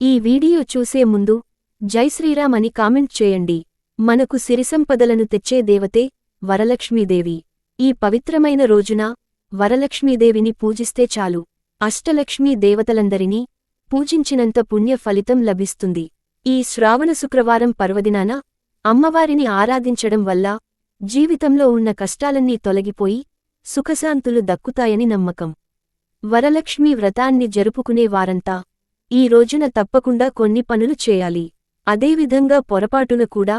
ఈ వీడియో చూసే ముందు జై శ్రీరామ్ అని కామెంట్ చేయండి. మనకు సిరిసంపదలను తెచ్చే దేవతే వరలక్ష్మీదేవి. ఈ పవిత్రమైన రోజున వరలక్ష్మీదేవిని పూజిస్తే చాలు. అష్టలక్ష్మీ దేవతలందరినీ పూజించినంత పుణ్య ఫలితం లభిస్తుంది. ఈ శ్రావణ శుక్రవారం పర్వదినాన అమ్మవారిని ఆరాధించడం వల్ల జీవితంలో ఉన్న కష్టాలన్నీ తొలగిపోయి సుఖశాంతులు దక్కుతాయని నమ్మకం. వరలక్ష్మీ వ్రతాన్ని జరుపుకునే వారంతా ఈ రోజున తప్పకుండా కొన్ని పనులు చేయాలి. అదేవిధంగా పొరపాటున కూడా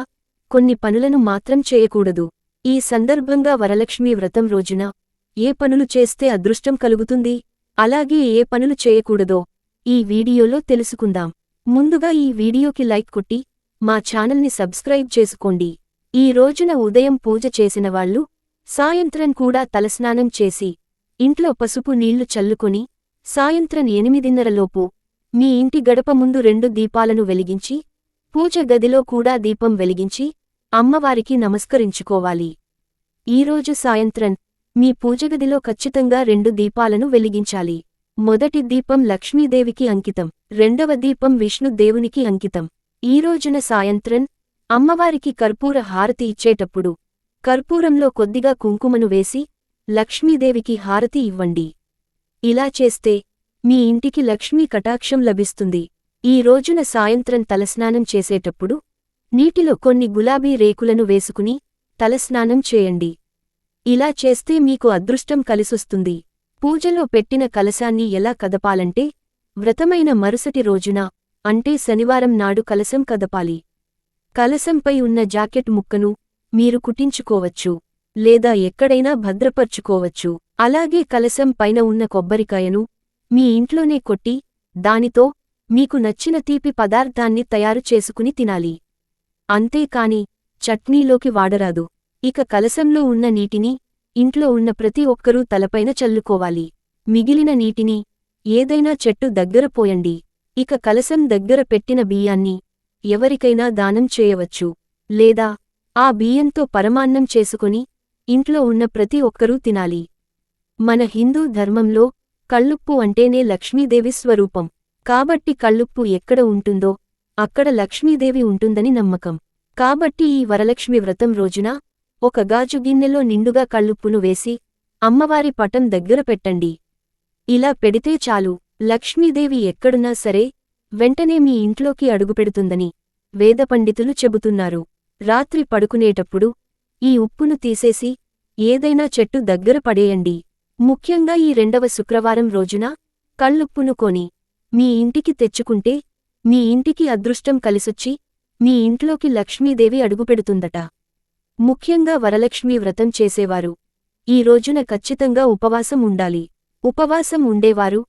కొన్ని పనులను మాత్రం చేయకూడదు. ఈ సందర్భంగా వరలక్ష్మీ వ్రతం రోజున ఏ పనులు చేస్తే అదృష్టం కలుగుతుంది? అలాగే ఏ పనులు చేయకూడదో ఈ వీడియోలో తెలుసుకుందాం. ముందుగా ఈ వీడియోకి లైక్ కొట్టి మా ఛానల్ని సబ్స్క్రైబ్ చేసుకోండి. ఈ రోజున ఉదయం పూజ చేసిన వాళ్ళు సాయంత్రం కూడా తలస్నానం చేసి ఇంట్లో పసుపు నీళ్ళు చల్లుకొని సాయంత్రం ఎనిమిదిన్నరలోపు మీ ఇంటి గడప ముందు రెండు దీపాలను వెలిగించి పూజ గదిలో కూడా దీపం వెలిగించి అమ్మవారికి నమస్కరించుకోవాలి. ఈరోజు సాయంత్రం మీ పూజగదిలో ఖచ్చితంగా రెండు దీపాలను వెలిగించాలి. మొదటి దీపం లక్ష్మీదేవికి అంకితం రెండవ దీపం విష్ణుదేవునికి అంకితం. ఈ రోజున సాయంత్రం అమ్మవారికి కర్పూర హారతి ఇచ్చేటప్పుడు కర్పూరంలో కొద్దిగా కుంకుమను వేసి లక్ష్మీదేవికి హారతి ఇవ్వండి. ఇలా చేస్తే మీ ఇంటికి లక్ష్మీ కటాక్షం లభిస్తుంది. ఈ రోజున సాయంత్రం తలస్నానం చేసేటప్పుడు నీటిలో కొన్ని గులాబీ రేకులను వేసుకుని తలస్నానం చేయండి. ఇలా చేస్తే మీకు అదృష్టం కలిసొస్తుంది. పూజలో పెట్టిన కలశాన్ని ఎలా కదపాలంటే వ్రతమైన మరుసటి రోజున అంటే శనివారం నాడు కలశం కదపాలి. కలశంపై ఉన్న జాకెట్ ముక్కను మీరు కుటించుకోవచ్చు లేదా ఎక్కడైనా భద్రపర్చుకోవచ్చు. అలాగే కలశం పైన ఉన్న కొబ్బరికాయను మీ ఇంట్లోనే కొట్టి దానితో మీకు నచ్చిన తీపి పదార్థాన్ని తయారు చేసుకుని తినాలి. అంతేకాని చట్నీలోకి వాడరాదు. ఇక కలశంలో ఉన్న నీటిని ఇంట్లో ఉన్న ప్రతి ఒక్కరూ తలపైన చల్లుకోవాలి. మిగిలిన నీటిని ఏదైనా చెట్టు దగ్గర పోయండి. ఇక కలశం దగ్గర పెట్టిన బియ్యాన్ని ఎవరికైనా దానం చేయవచ్చు. లేదా ఆ బియ్యంతో పరమాన్నం చేసుకుని ఇంట్లో ఉన్న ప్రతి ఒక్కరూ తినాలి. మన హిందూ ధర్మంలో కళ్ళుప్పు అంటేనే లక్ష్మీదేవి స్వరూపం. కాబట్టి కళ్ళుప్పు ఎక్కడ ఉంటుందో అక్కడ లక్ష్మీదేవి ఉంటుందని నమ్మకం. కాబట్టి ఈ వరలక్ష్మి వ్రతం రోజున ఒక గాజు గిన్నెలో నిండుగా కళ్ళుప్పును వేసి అమ్మవారి పటం దగ్గర పెట్టండి. ఇలా పెడితే చాలు లక్ష్మీదేవి ఎక్కడున్నా సరే వెంటనే మీ ఇంట్లోకి అడుగుపెడుతుందని వేదపండితులు చెబుతున్నారు. రాత్రి పడుకునేటప్పుడు ఈ ఉప్పును తీసేసి ఏదైనా చెట్టు దగ్గర పడేయండి. ముఖ్యంగా ఈ రెండవ శుక్రవారం రోజున కళ్ళుప్పును కొని మీ ఇంటికి తెచ్చుకుంటే మీ ఇంటికి అదృష్టం కలిసొచ్చి మీ ఇంట్లోకి లక్ష్మీదేవి అడుగుపెడుతుందట. ముఖ్యంగా వరలక్ష్మీ వ్రతం చేసేవారు. ఈ రోజున ఖచ్చితంగా ఉపవాసం ఉండాలి. ఉపవాసం ఉండేవారు.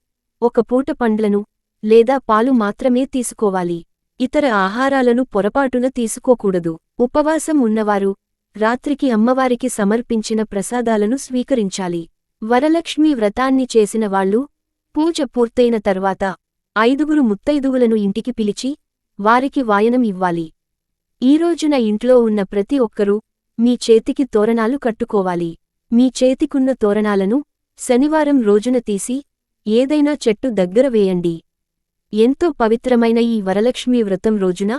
ఒక పూట పండ్లను లేదా పాలు మాత్రమే తీసుకోవాలి. ఇతర ఆహారాలను పొరపాటున తీసుకోకూడదు. ఉపవాసం ఉన్నవారు రాత్రికి అమ్మవారికి సమర్పించిన ప్రసాదాలను స్వీకరించాలి. వరలక్ష్మీ వ్రతాన్ని చేసిన వాళ్ళు పూజ పూర్తయిన తర్వాత ఐదుగురు ముత్తైదుగులను ఇంటికి పిలిచి వారికి వాయనం ఇవ్వాలి. ఈ రోజున ఇంట్లో ఉన్న ప్రతి ఒక్కరూ మీ చేతికి తోరణాలు కట్టుకోవాలి. మీ చేతికున్న తోరణాలను శనివారం రోజున తీసి ఏదైనా చెట్టు దగ్గర వేయండి. ఎంతో పవిత్రమైన ఈ వరలక్ష్మీ వ్రతం రోజున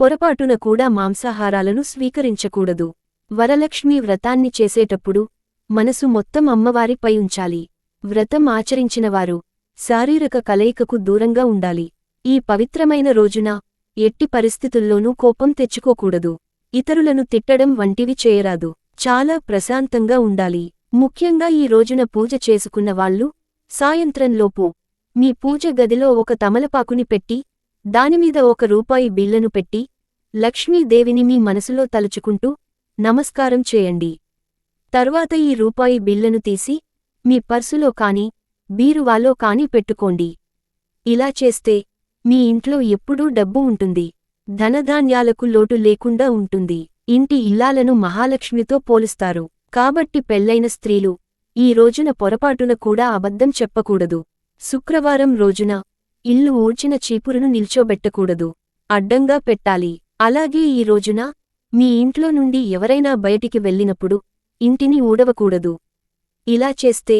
పొరపాటున కూడా మాంసాహారాలను స్వీకరించకూడదు. వరలక్ష్మీ వ్రతాన్ని చేసేటప్పుడు మనసు మొత్తం అమ్మవారిపై ఉంచాలి. వ్రతం ఆచరించినవారు శారీరక కలయికకు దూరంగా ఉండాలి. ఈ పవిత్రమైన రోజున ఎట్టి పరిస్థితుల్లోనూ కోపం తెచ్చుకోకూడదు. ఇతరులను తిట్టడం వంటివి చేయరాదు. చాలా ప్రశాంతంగా ఉండాలి. ముఖ్యంగా ఈ రోజున పూజ చేసుకున్న వాళ్ళు సాయంత్రంలోపు మీ పూజ గదిలో ఒక తమలపాకుని పెట్టి దానిమీద ఒక రూపాయి బిళ్ళను పెట్టి లక్ష్మీదేవిని మీ మనసులో తలుచుకుంటూ నమస్కారం చేయండి. తర్వాత ఈ రూపాయి బిల్లను తీసి మీ పర్సులో కాని బీరువాలో కాని పెట్టుకోండి. ఇలా చేస్తే మీ ఇంట్లో ఎప్పుడూ డబ్బు ఉంటుంది. ధనధాన్యాలకు లోటు లేకుండా ఉంటుంది. ఇంటి ఇల్లాలను మహాలక్ష్మితో పోలుస్తారు. కాబట్టి పెళ్ళైన స్త్రీలు ఈ రోజున పొరపాటున కూడా అబద్ధం చెప్పకూడదు. శుక్రవారం రోజున ఇల్లు ఊడ్చిన చీపురును నిల్చోబెట్టకూడదు. అడ్డంగా పెట్టాలి. అలాగే ఈ రోజున మీ ఇంట్లో నుండి ఎవరైనా బయటికి వెళ్ళినప్పుడు ఇంటిని ఊడవకూడదు. ఇలా చేస్తే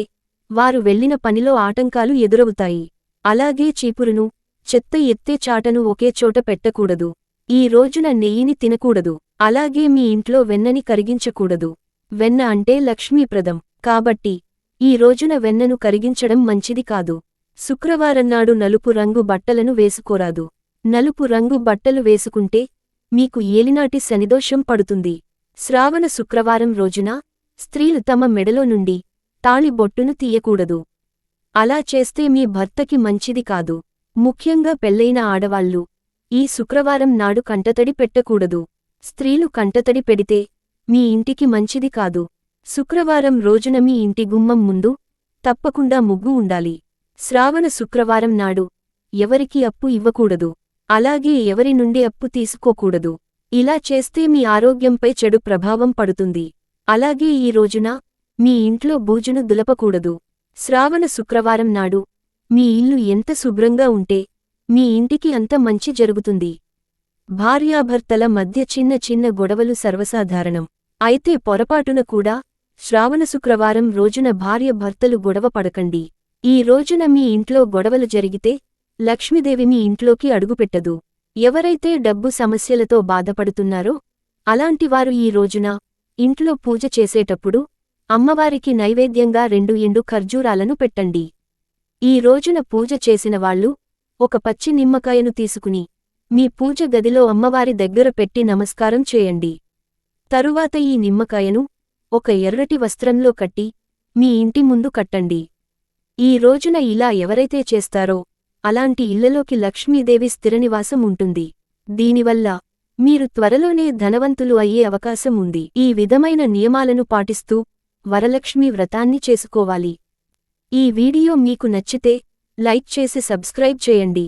వారు వెళ్ళిన పనిలో ఆటంకాలు ఎదురవుతాయి. అలాగే చీపురును చెత్త ఎత్తే చాటను ఒకే చోట పెట్టకూడదు. ఈ రోజున నెయ్యిని తినకూడదు. అలాగే మీ ఇంట్లో వెన్నని కరిగించకూడదు. వెన్న అంటే లక్ష్మీప్రదం కాబట్టి ఈ రోజున వెన్నను కరిగించడం మంచిది కాదు. శుక్రవారంనాడు నలుపు రంగు బట్టలను వేసుకోరాదు. నలుపు రంగు బట్టలు వేసుకుంటే మీకు ఏలినాటి శనిదోషం పడుతుంది. శ్రావణ శుక్రవారం రోజున స్త్రీలు తమ మెడలో నుండి తాళిబొట్టును తీయకూడదు. అలా చేస్తే మీ భర్తకి మంచిది కాదు. ముఖ్యంగా పెళ్ళైన ఆడవాళ్ళు ఈ శుక్రవారం నాడు కంటతడి పెట్టకూడదు. స్త్రీలు కంటతడి పెడితే మీ ఇంటికి మంచిది కాదు. శుక్రవారం రోజున మీ ఇంటి గుమ్మం ముందు తప్పకుండా ముగ్గు ఉండాలి. శ్రావణ శుక్రవారం నాడు ఎవరికి అప్పు ఇవ్వకూడదు. అలాగే ఎవరి నుండి అప్పు తీసుకోకూడదు. ఇలా చేస్తే మీ ఆరోగ్యంపై చెడు ప్రభావం పడుతుంది. అలాగే ఈ రోజున మీ ఇంట్లో బూజును దులపకూడదు. శ్రావణ శుక్రవారం నాడు మీ ఇల్లు ఎంత శుభ్రంగా ఉంటే మీ ఇంటికి అంత మంచి జరుగుతుంది. భార్యాభర్తల మధ్య చిన్న చిన్న గొడవలు సర్వసాధారణం. అయితే పొరపాటున కూడా శ్రావణ శుక్రవారం రోజున భార్య భర్తలు గొడవ పడకండి. ఈ రోజున మీ ఇంట్లో గొడవలు జరిగితే లక్ష్మీదేవి మీ ఇంట్లోకి అడుగుపెట్టదు. ఎవరైతే డబ్బు సమస్యలతో బాధపడుతున్నారో అలాంటివారు ఈ రోజున ఇంట్లో పూజ చేసేటప్పుడు అమ్మవారికి నైవేద్యంగా రెండు ఎండు ఖర్జూరాలను పెట్టండి. ఈ రోజున పూజ చేసిన వాళ్ళు ఒక పచ్చి నిమ్మకాయను తీసుకుని మీ పూజ గదిలో అమ్మవారి దగ్గర పెట్టి నమస్కారం చేయండి. తరువాత ఈ నిమ్మకాయను ఒక ఎర్రటి వస్త్రంలో కట్టి మీ ఇంటి ముందు కట్టండి. ఈ రోజున ఇలా ఎవరైతే చేస్తారో అలాంటి ఇళ్ళలోకి లక్ష్మీదేవి స్థిరనివాసం ఉంటుంది. దీనివల్ల మీరు త్వరలోనే ధనవంతులు అయ్యే అవకాశం ఉంది. ఈ విధమైన నియమాలను పాటిస్తూ వరలక్ష్మి వ్రతాన్ని చేసుకోవాలి. ఈ వీడియో మీకు నచ్చితే లైక్ చేసి సబ్స్క్రైబ్ చేయండి.